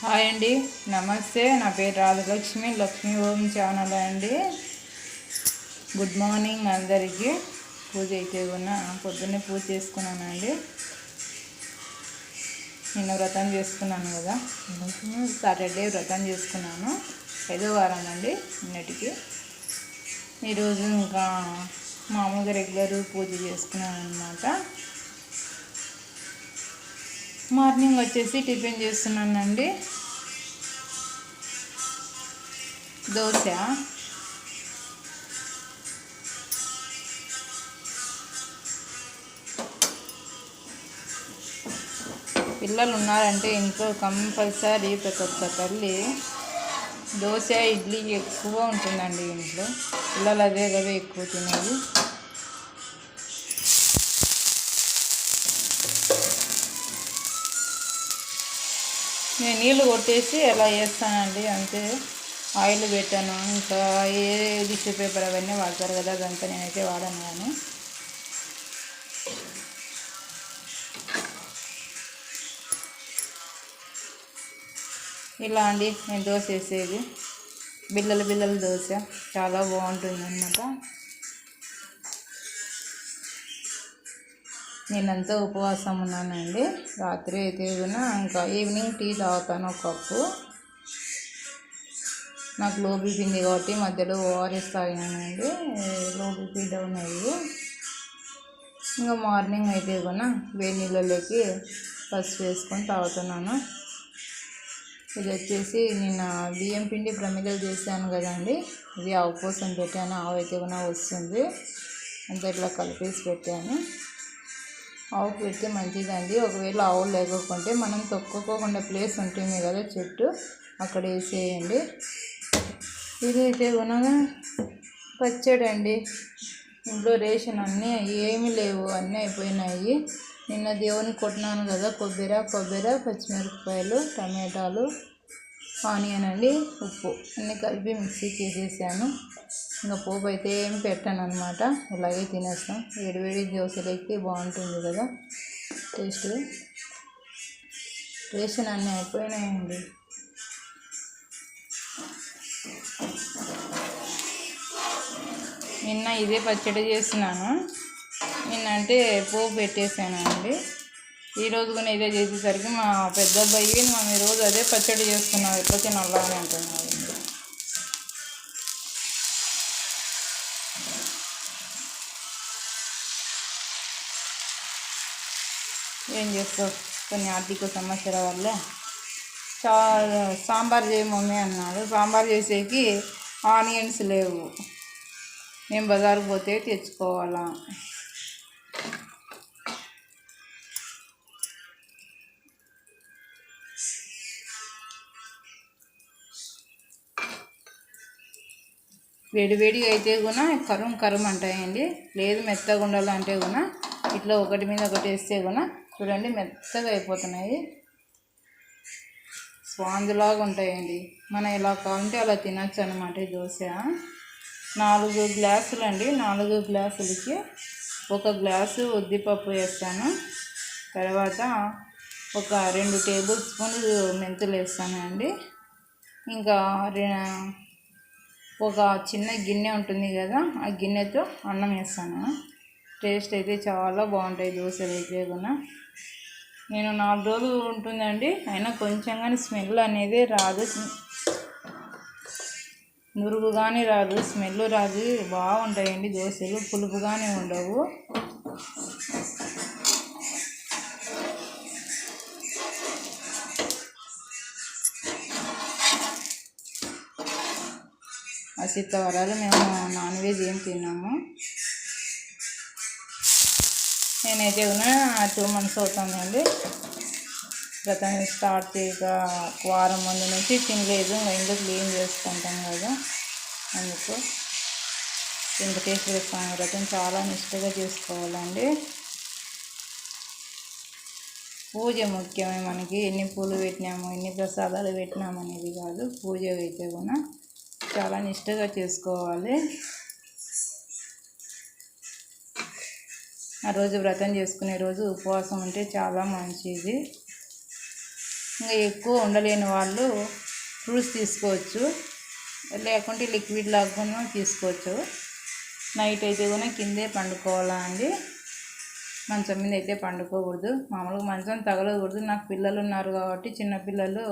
Hi అండి. నమస్తే. నా పేరు రాజలక్ష్మి. లక్ష్మీ ఓం ఛానల్ అండి. గుడ్ మార్నింగ్ అందరికీ. పూజ అయితే ఉన్న పొద్దున్నే పూజ చేసుకున్నానండి. నిన్న వ్రతం చేసుకున్నాను కదా. సాటర్డే వ్రతం చేసుకున్నాను. ఐదో వారం అండి నిన్నటికి. ఈరోజు ఇంకా మామూలుగా రెగ్యులర్ పూజ చేసుకున్నాను అనమాట మార్నింగ్ వచ్చేసి టిఫిన్ చేస్తున్నానండి. దోశ. పిల్లలు ఉన్నారంటే ఇంట్లో కంపల్సరీ ప్రతి ఒక్క తల్లి దోశ ఇడ్లీ ఎక్కువ ఉంటుందండి ఇంట్లో. పిల్లలు అదే కదా ఎక్కువ తినేది. నేను నీళ్ళు కొట్టేసి అలా వేస్తానండి అంతే ఆయిల్ పెట్టాను. ఇంకా ఏ టిష్యూ పేపర్ అవన్నీ వాడతారు కదా అదంతా నేనైతే వాడను కానీ ఇలా అండి నేను దోశ వేసేది. బిల్లలు బిల్లల దోశ. చాలా బాగుంటుంది అన్నమాట. నేనంతా ఉపవాసం ఉన్నానండి రాత్రి అయితే కూడా ఇంకా ఈవినింగ్ టీ తాగుతాను ఒక కప్పు. నాకు లో బీపీంది కాబట్టి మధ్యలో ఓఆర్ఎస్ తాగినానండి. లో బీపీ డౌన్ అయ్యి ఇంకా మార్నింగ్ అయితే కూడా వేడి నీళ్ళలోకి పసుపు వేసుకొని తాగుతున్నాను. ఇది వచ్చేసి నేను బియ్యం పిండి ప్రమిదలు చేశాను కదండి. ఇది ఆవు కోసం పెట్టాను. ఆవు అయితే కూడా వస్తుంది. అంతా ఇట్లా కలిపేసి పెట్టాను. ఆవు పెడితే మంచిదండి. ఒకవేళ ఆవు లేకపోతే మనం తొక్కుకోకుండా ప్లేస్ ఉంటుంది కదా చెట్టు అక్కడ వేసేయండి. ఇదైతే కొనగా పచ్చడి అండి ఇంట్లో రేషన్ అన్నీ ఏమీ లేవు అన్నీ అయిపోయినాయి. నిన్న దేవుని కొట్టినాను కదా కొబ్బరి కొబ్బరి పచ్చిమిరపకాయలు టమాటాలు. ఆనియన్ అండి ఉప్పు. అన్నీ కలిపి మిక్సీకి వేసేసాను ఇంకా పోపు అయితే ఏం పెట్టాను అనమాట ఇలాగే తినేస్తాం. వేడివేడి దోశలకి బాగుంటుంది కదా. టేస్ట్. టేస్ట్ అన్నీ అయిపోయినాయండి. నిన్న ఇదే పచ్చడి చేసినాను. నిన్న అంటే పోపు పెట్టేసాను అండి ఈరోజు కూడా ఇదే చేసేసరికి మా పెద్ద అబ్బాయి మేము ఈరోజు అదే పచ్చడి చేసుకున్నాం ఎట్లా తినాలా అని అంటున్నారు ఏం చేస్తావు? కొన్ని ఆర్థిక సమస్యల వల్ల చా సాంబార్ చేయి మమ్మీ అన్నాడు. సాంబార్ చేసేకి ఆనియన్స్ లేవు. మేము బజారుకు పోతే తెచ్చుకోవాలా? వేడివేడిగా అయితే కూడా కరుం కరుం అంటాయండి. లేదు మెత్తగా ఉండాలంటే కూడా ఇట్లా ఒకటి మీద ఒకటి వేస్తే కూడా చూడండి మెత్తగా అయిపోతున్నాయి. స్పాంజ్లాగా ఉంటాయండి. మనం ఎలా కావాలంటే అలా తినచ్చు అనమాట దోశ. నాలుగు గ్లాసులు అండి నాలుగు గ్లాసులకి ఒక గ్లాసు ఉద్దిపప్పు వేస్తాను. తర్వాత ఒక రెండు టేబుల్ స్పూన్లు మెంతులు వేస్తాను అండి ఇంకా ఒక చిన్న గిన్నె ఉంటుంది కదా ఆ గిన్నెతో అన్నం వేస్తాను. టేస్ట్ అయితే చాలా బాగుంటాయి దోశలు అయితే కూడా. నేను నాలుగు రోజులు ఉంటుందండి అయినా కొంచెం కానీ స్మెల్ అనేది రాదు. నురుగు కానీ రాదు స్మెల్ రాదు. బాగుంటాయండి దోశలు పులుపుగానే ఉండవు. ఆ మేము నాన్ వెజ్ ఏం తిన్నాము నేనైతే ఉన్నా టూ మంత్స్ అవుతుందండి. గత స్టార్ట్ చేయక వారం ముందు నుంచి తినలేదు ఇంకా ఇంట్లో క్లీన్ చేసుకుంటాం కదా అందుకు. వెంకటేశ్వర స్వామి వ్రతం చాలా నిష్ఠగా చేసుకోవాలండి. పూజ ముఖ్యమే మనకి ఎన్ని పూలు పెట్టినాము ఎన్ని ప్రసాదాలు పెట్టినాము అనేది కాదు పూజ అయితే కూడా. చాలా నిష్టగా చేసుకోవాలి. ఆ రోజు వ్రతం చేసుకునే రోజు ఉపవాసం ఉంటే చాలా మంచిది. ఇంకా ఎక్కువ ఉండలేని వాళ్ళు ఫ్రూట్స్ తీసుకోవచ్చు. లేకుంటే లిక్విడ్ లాగా తీసుకోవచ్చు. నైట్ అయితే కూడా కిందే పండుకోవాలా అండి? మంచం మీద అయితే పండుకోకూడదు. మామూలుగా మంచం తగలకూడదు. నాకు పిల్లలు ఉన్నారు కాబట్టి చిన్నపిల్లలు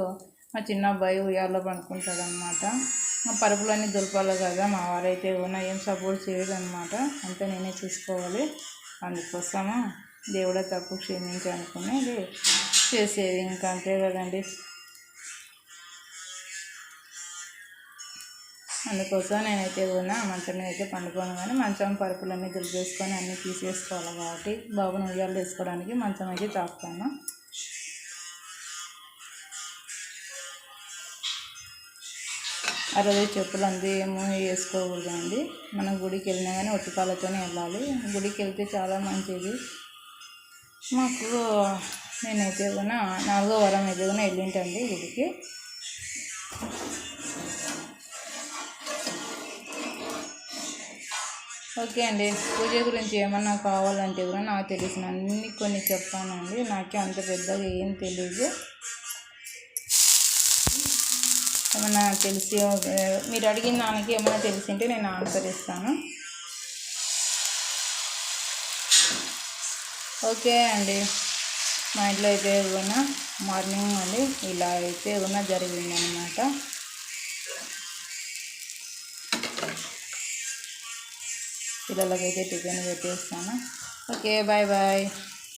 మా చిన్న అబ్బాయి ఉయ్యాలో పండుకుంటాడు అనమాట పరుపులన్నీ దులపాలి కదా మా వారైతే కూడా ఏం సపోర్ట్ చేయడు అనమాట అంతా నేనే చూసుకోవాలి. అందుకోసము దేవుడే తప్పు క్షమించి చేసేది. ఇంకా అంతే కదండి. అందుకోసం నేనైతే కూడా మంచం మీద అయితే పండుకోను కానీ మంచం పరుపులన్నీ దులిపేసుకొని అన్నీ తీసేసుకోవాలి కాబట్టి బాబును ఉయ్యాలు వేసుకోవడానికి మంచం అయితే తాపుతాను ఆ రోజు చెప్పులు అంది ఏమో వేసుకోకూడదు అండి మనం గుడికి వెళ్ళినా కానీ ఒట్టికాలతోనే వెళ్ళాలి. గుడికి వెళ్తే చాలా మంచిది. మాకు నేనైతే కూడా నాలుగో వారం అయితే కూడా వెళ్ళింటండి గుడికి. ఓకే అండి. పూజ గురించి ఏమన్నా కావాలంటే కూడా నాకు తెలిసిన అన్ని కొన్ని చెప్తానండి. నాకే అంత పెద్దగా ఏం తెలియదు ఏమన్నా తెలిసి మీరు అడిగిన దానికి ఏమైనా తెలిసింటే నేను ఆన్సర్ ఇస్తాను. ఓకే అండి. మా ఇంట్లో అయితే ఏమైనా మార్నింగ్ అండి ఇలా అయితే ఏమైనా జరిగిందనమాట పిల్లలకైతే టిఫిన్ పెట్టేస్తాను. Okay bye bye.